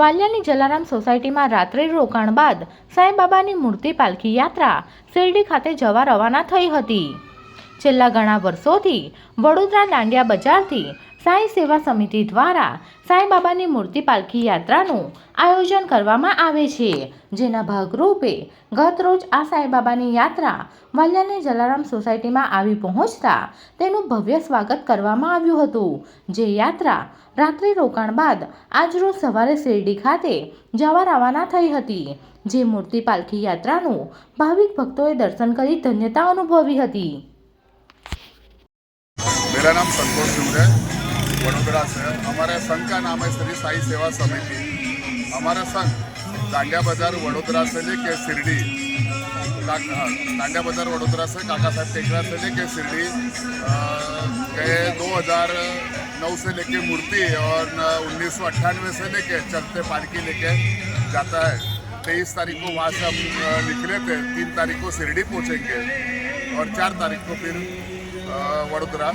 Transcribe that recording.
વાલિયાની જલારામ સોસાયટીમાં રાત્રિ રોકાણ બાદ સાંઈબાબાની મૂર્તિ પાલખી યાત્રા શિરડી ખાતે જવા રવાના થઈ હતી. છેલ્લા ઘણા વર્ષોથી વડોદરા દાંડિયા બજારથી સાંઈ સેવા સમિતિ દ્વારા સાંઈબાબાની મૂર્તિ પાલખી યાત્રાનું આયોજન કરવામાં આવે છે જેના ભાગરૂપે ગત રોજ આ સાંઈબાબાની યાત્રા વાલિયાની જલારામ સોસાયટીમાં આવી પહોંચતા તેનું ભવ્ય સ્વાગત કરવામાં આવ્યું હતું જે યાત્રા રાત્રિ રોકાણ બાદ આજરોજ સવારે શિરડી ખાતે જવા રવાના થઈ હતી જે મૂર્તિ પાલખી યાત્રાનું ભાવિક ભક્તોએ દર્શન કરી ધન્યતા અનુભવી હતી मेरा नाम संतोष सिंह है वडोदरा से हमारे संघ का नाम है श्री साई सेवा समिति हमारा संघ डांडिया बाजार वडोदरा से लेके शिरडी का- हाँ, डांडिया बाजार वडोदरा से काका साहब टेकरा से लेके शिरडी अ, गए 2009 से लेके मूर्ति और उन्नीस सौ अट्ठानवे से लेके चलते पालकी लेके जाता है तेईस तारीख को वहाँ से हम अ, निकले थे तीन तारीख को शिरडी पहुँचेंगे और चार तारीख को फिर अ, वडोदरा